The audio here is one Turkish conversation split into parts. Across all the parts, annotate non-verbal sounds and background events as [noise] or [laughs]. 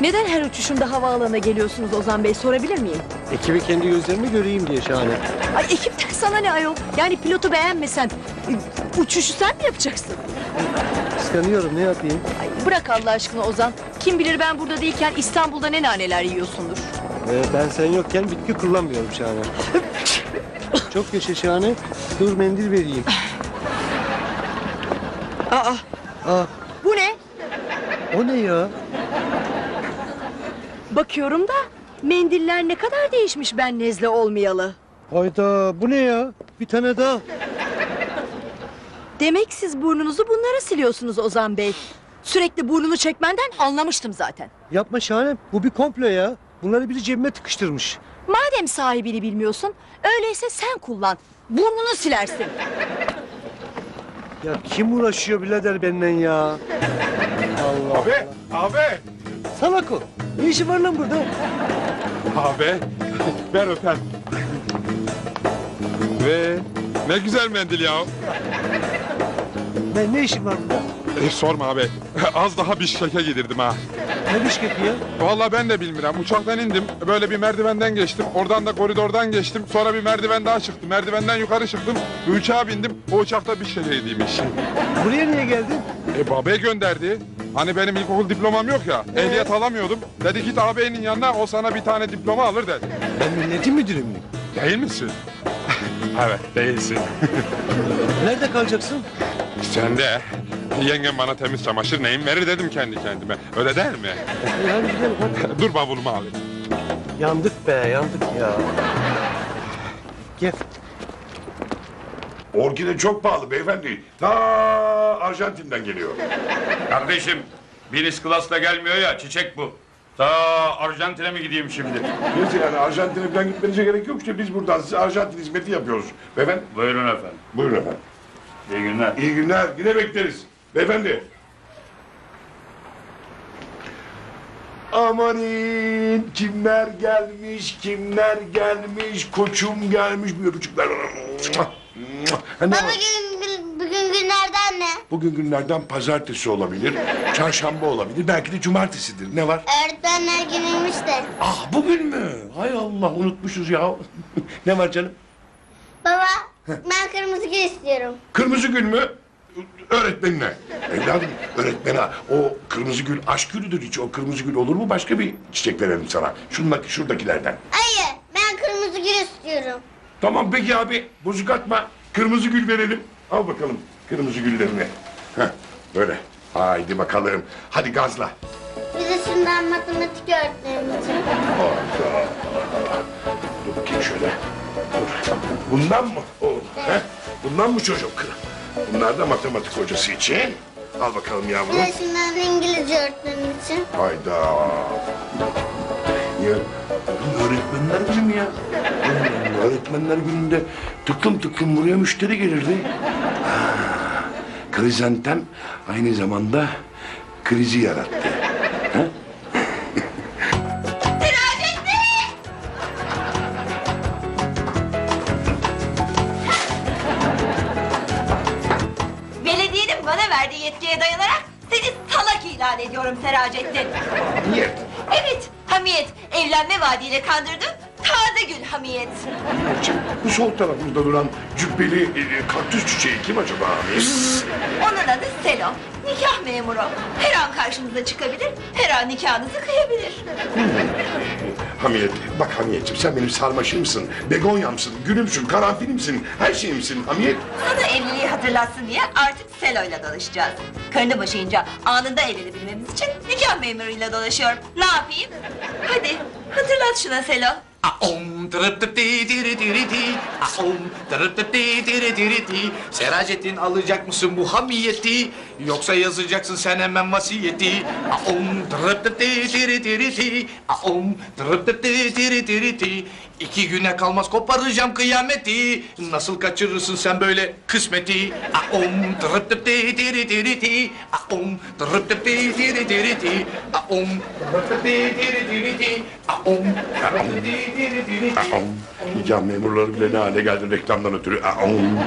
Neden her uçuşumda havaalanına geliyorsunuz Ozan Bey sorabilir miyim? Ekibi kendi gözlerimi göreyim diye şahane. Ay ekipten sana ne ayol? Yani pilotu beğenmesen e, uçuşu sen mi yapacaksın? Kıskanıyorum ne yapayım? Ay bırak Allah aşkına Ozan. Kim bilir ben burada değilken İstanbul'da ne naneler yiyorsundur. Ee, ben sen yokken bitki kullanmıyorum şahane. [laughs] Çok yaşa şahane. Dur mendil vereyim. Aa Aa, bu ne? o ne ya? Bakıyorum da mendiller ne kadar değişmiş ben nezle olmayalı. Hayda bu ne ya? Bir tane daha. Demek siz burnunuzu bunlara siliyorsunuz Ozan Bey. Sürekli burnunu çekmenden anlamıştım zaten. Yapma şahane. Bu bir komplo ya. Bunları biri cebime tıkıştırmış. Madem sahibini bilmiyorsun, öyleyse sen kullan. Burnunu silersin. Ya kim uğraşıyor birader benden ya? Allah. Abi, abi, Salak o. Ne işi var lan burada? abi. Ver öpem. Ve ne güzel mendil ya. Ben ne işim var burada? E, sorma abi. Az daha bir şeke yedirdim ha. Ne bişkeki ya? Vallahi ben de bilmiyorum. Uçaktan indim. Böyle bir merdivenden geçtim. Oradan da koridordan geçtim. Sonra bir merdiven daha çıktım. Merdivenden yukarı çıktım. Bir uçağa bindim. O uçakta bir şekeymiş. Buraya niye geldin? E babe gönderdi. Hani benim ilkokul diplomam yok ya. Ehliyet alamıyordum. Dedi git ağabeyinin yanına o sana bir tane diploma alır dedi. Ben milletin müdürü müyüm? Değil misin? [laughs] evet değilsin. [laughs] Nerede kalacaksın? Sen de yengem bana temiz çamaşır neyim verir dedim kendi kendime. Öyle değil mi? E, hadi gidelim hadi. [laughs] Dur bavulumu alayım. Yandık be yandık ya. Gel. Orkide çok pahalı beyefendi. Ta Arjantin'den geliyor. Kardeşim, Binis Class'la gelmiyor ya, çiçek bu. Ta Arjantin'e mi gideyim şimdi? Neyse yani Arjantin'e falan gitmenize gerek yok işte biz buradan size Arjantin hizmeti yapıyoruz. Beyefendi Buyurun efendim. buyurun efendim. İyi günler. İyi günler yine bekleriz. Beyefendi. Amanin kimler gelmiş kimler gelmiş koçum gelmiş bir öpücükler. Ne Baba var? bugün, bugün günlerden ne? Bugün günlerden pazartesi olabilir, çarşamba olabilir, belki de cumartesidir. Ne var? Öğretmenler günüymüş de. Ah bugün mü? Hay Allah unutmuşuz ya. [laughs] ne var canım? Baba ben kırmızı gül istiyorum. Kırmızı gül mü? Öğretmenine. Evladım öğretmene o kırmızı gül aşk gülüdür hiç. O kırmızı gül olur mu? Başka bir çiçek verelim sana. Şundaki, şuradakilerden. Hayır ben kırmızı gül istiyorum. Tamam peki abi bozuk atma. Kırmızı gül verelim. Al bakalım kırmızı güllerini. Heh, böyle. Haydi bakalım. Hadi gazla. Bize şundan matematik öğretmenim için. Dur bakayım şöyle. Dur. Bundan mı? O, he? Bundan mı çocuk? Bunlar da matematik hocası için. Al bakalım yavrum. Bize şundan İngilizce öğretmenim için. Hayda. Ya bugün öğretmenler mü ya? Öğretmenler gününde tıklım tıklım buraya müşteri gelirdi. Ha, krizantem aynı zamanda krizi yarattı. Ha? Belediyenin bana verdiği yetkiye dayanarak seni salak ilan ediyorum Seracettin. Niye? Evet, Hamiyet. Evlenme vaadiyle kandırdın. Niçin? Bu sol tarafımızda duran cübbeli e, kaktüs çiçeği kim acaba? Onun adı Selo. Nikah memuru. Her an karşınıza çıkabilir, her an nikahınızı kıyabilir. Hamiyet, bak Hamiyetciğim sen benim sarmaşımsın, begonyamsın, gülümsün, karanfilimsin, her şeyimsin Hamiyet. Sana evliliği hatırlatsın diye artık Selo'yla dolaşacağız. Karını boşayınca anında evlenebilmemiz için nikah memuruyla dolaşıyorum. Ne yapayım? Hadi hatırlat şuna Selo. Aom tırıp tıp di diri diri di Aom tırıp tıp di diri diri di Seracettin alacak mısın bu hamiyeti? Yoksa yazacaksın sen hemen vasiyeti? Aom tırıp tıp di diri diri di Aom tırıp tıp di diri diri di İki güne kalmaz koparacağım kıyameti Nasıl kaçırırsın sen böyle kısmeti Aom tırıp tıp di diri diri di Aom tırıp tıp di diri diri di Aom tırıp tıp di diri diri di Aom tırıp tıp di diri diri di Aom. Nikah memurları bile ne hale geldi reklamdan ötürü. Aom.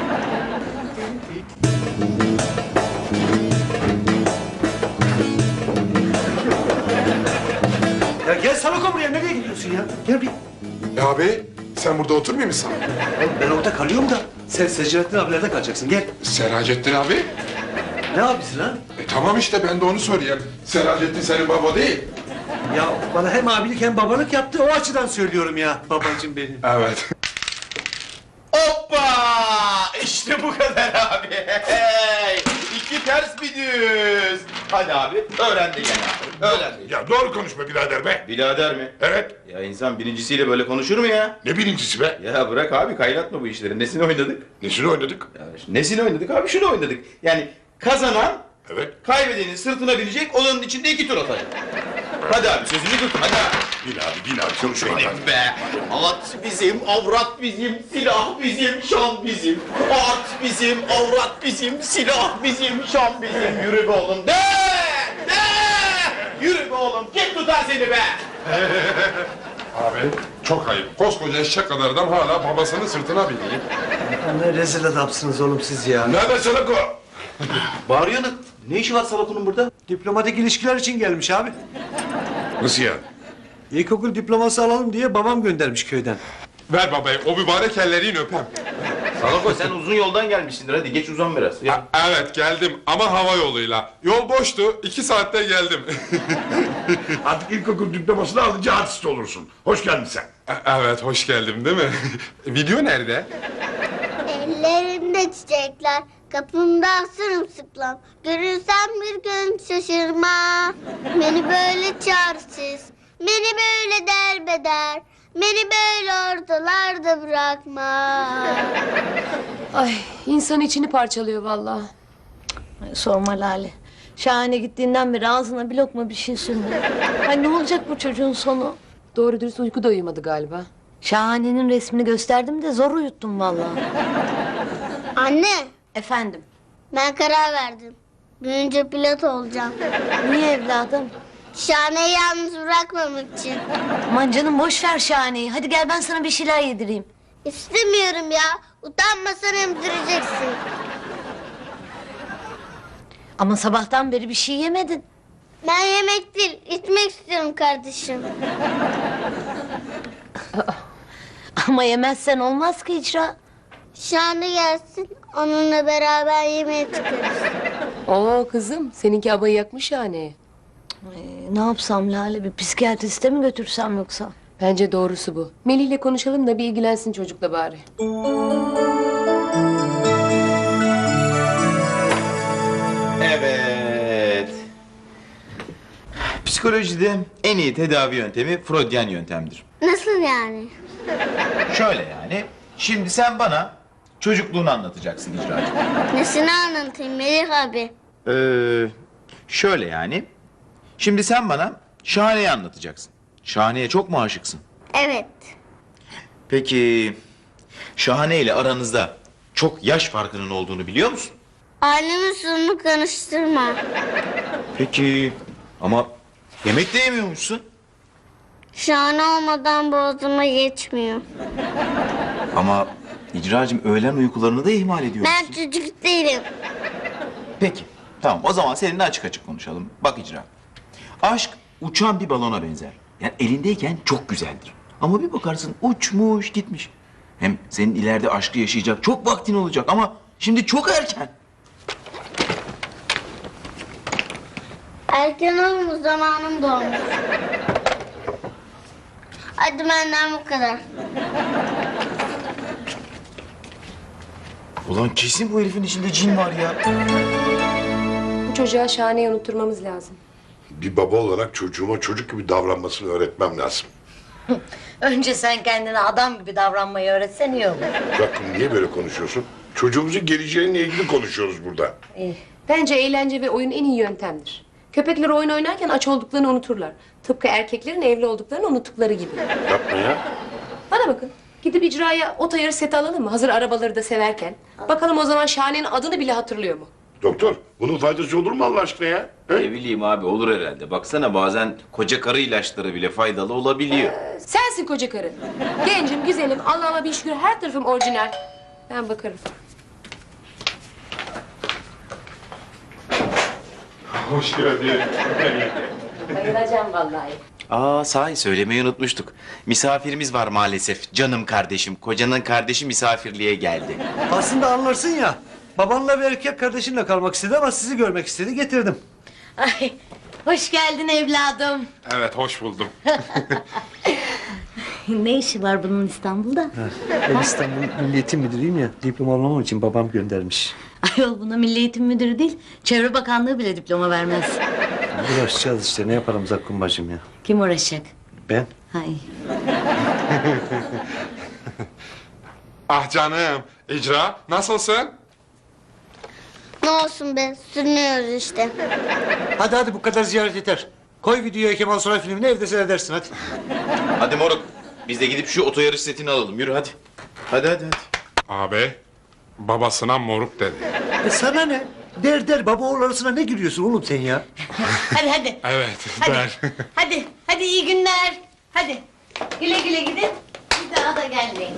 Ya gel Salako buraya nereye gidiyorsun ya? Gel bir. Ya abi sen burada oturmayayım mısın? Oğlum ben orada kalıyorum da sen Selahattin abilerde kalacaksın. Gel. Seracettin abi. Ne abisi lan? E tamam işte ben de onu söyleyeyim. Seracettin senin baba değil. Ya bana hem abilik hem babalık yaptı. O açıdan söylüyorum ya babacığım benim. Evet. Hoppa! İşte bu kadar abi. Ters bir düz. Hadi abi öğrendi gene abi. Öğrendi. Ya doğru konuşma birader be. Birader mi? Evet. Ya insan birincisiyle böyle konuşur mu ya? Ne birincisi be? Ya bırak abi kaynatma bu işleri. Nesini oynadık? Nesini oynadık? Ya nesini oynadık abi? Şunu oynadık. Yani kazanan Evet. kaybedenin sırtına binecek olanın içinde iki tur atacak. Hadi abi sözünü tut. Hadi abi. Bin abi bin abi konuşmayın. Vay be! At bizim, avrat bizim, silah bizim, şan bizim. At bizim, avrat bizim, silah bizim, şan bizim. Yürü be oğlum. De! De! Yürü be oğlum. Kim tutar seni be? [laughs] Abi çok ayıp. Koskoca eşek kadar adam hala babasının sırtına biniyor. Ne rezil adamsınız oğlum siz ya. Nerede Salako? Bağırıyorsun. Ne işi var Salakun'un burada? Diplomatik ilişkiler için gelmiş abi. Nasıl yani? İlkokul diploması alalım diye babam göndermiş köyden. Ver babayı o mübarek ellerini öpem. Salako sen uzun yoldan gelmişsindir. Hadi geç uzan biraz. Ya. A- evet geldim ama hava yoluyla. Yol boştu. iki saatte geldim. [laughs] Artık ilkokul diplomasını alınca artist olursun. Hoş geldin sen. E- evet hoş geldim değil mi? [laughs] Video nerede? Ellerimde çiçekler, kapımda sırılsıklam. Görürsem bir gün şaşırma. Beni böyle çaresiz, beni böyle derbeder. Beni böyle ortalarda bırakma. Ay insan içini parçalıyor vallahi. Sorma Lale. Şahane gittiğinden beri ağzına bir lokma bir şey sürmedi. Ay ne olacak bu çocuğun sonu? Doğru dürüst uyku da uyumadı galiba. Şahane'nin resmini gösterdim de zor uyuttum vallahi. Anne, Efendim. ben karar verdim. Büyünce pilot olacağım. Niye evladım? Şahaneyi yalnız bırakmamak için. Aman canım boş ver Şahane'yi. Hadi gel ben sana bir şeyler yedireyim. İstemiyorum ya. Utanmasan emzireceksin. Ama sabahtan beri bir şey yemedin. Ben yemek değil, içmek istiyorum kardeşim. [laughs] Ama yemezsen olmaz ki icra. Şahane gelsin, onunla beraber yemeğe çıkarız. Oo kızım seninki abayı yakmış yani. Ee, ne yapsam Lale bir psikiyatriste mi götürsem yoksa? Bence doğrusu bu. Melih ile konuşalım da bir ilgilensin çocukla bari. Evet. Psikolojide en iyi tedavi yöntemi Freudyen yöntemdir. Nasıl yani? Şöyle yani. Şimdi sen bana çocukluğunu anlatacaksın icracı. Nesini anlatayım Melih abi? Ee, şöyle yani. Şimdi sen bana Şahane'yi anlatacaksın. Şahane'ye çok mu aşıksın? Evet. Peki Şahane ile aranızda çok yaş farkının olduğunu biliyor musun? Ailemin sorunu karıştırma. Peki ama yemek de yemiyormuşsun. Şahane olmadan boğazıma geçmiyor. Ama icracım öğlen uykularını da ihmal ediyorsun. Ben çocuk değilim. Peki tamam o zaman seninle açık açık konuşalım. Bak icra. Aşk uçan bir balona benzer. Yani elindeyken çok güzeldir. Ama bir bakarsın uçmuş gitmiş. Hem senin ileride aşkı yaşayacak çok vaktin olacak ama şimdi çok erken. Erken olmuş zamanım dolmuş. Hadi benden bu kadar. Ulan kesin bu herifin içinde cin var ya. Çocuğa şahaneyi unutturmamız lazım. Bir baba olarak çocuğuma çocuk gibi davranmasını öğretmem lazım. [laughs] Önce sen kendine adam gibi davranmayı öğretsen iyi olur. Bakın niye böyle konuşuyorsun? Çocuğumuzun geleceğiyle ilgili konuşuyoruz burada. Bence eğlence ve oyun en iyi yöntemdir. Köpekler oyun oynarken aç olduklarını unuturlar. Tıpkı erkeklerin evli olduklarını unuttukları gibi. Yapma ya. Bana bakın. Gidip icraya ot ayarı seti alalım mı? Hazır arabaları da severken. Bakalım o zaman Şahane'nin adını bile hatırlıyor mu? Doktor bunun faydası olur mu Allah aşkına ya? He? Ne bileyim abi olur herhalde. Baksana bazen koca karı ilaçları bile faydalı olabiliyor. Sensin koca karı. Gencim, güzelim, Allah'ıma bir şükür her tarafım orijinal. Ben bakarım. Hoş geldin. Bayılacağım vallahi. Aa sahi söylemeyi unutmuştuk. Misafirimiz var maalesef. Canım kardeşim. Kocanın kardeşi misafirliğe geldi. Aslında anlarsın ya. Babanla bir erkek kardeşinle kalmak istedi ama sizi görmek istedi getirdim. Ay, hoş geldin evladım. Evet hoş buldum. [laughs] Ne işi var bunun İstanbul'da? Ben İstanbul Milli Eğitim Müdürüyüm ya. Diploma almam için babam göndermiş. Ayol buna Milli Eğitim Müdürü değil, Çevre Bakanlığı bile diploma vermez. Uğraşacağız işte ne yapalım Zakkum bacım ya. Kim uğraşacak? Ben? Hay. [laughs] Ah canım. İcra nasılsın? Ne olsun be sürünüyoruz işte. Hadi hadi bu kadar ziyaret yeter. Koy videoya Kemal Sunal filmini evde seyredersin hadi. Hadi moruk. Biz de gidip şu oto yarış setini alalım. Yürü hadi. Hadi hadi hadi. Abi babasına moruk dedi. E sana ne? Der der baba oğul arasına ne gülüyorsun oğlum sen ya? [laughs] Hadi hadi. Evet Hadi. der. Hadi. Hadi iyi günler. Hadi. Güle güle gidin. Bir daha da gelmeyin.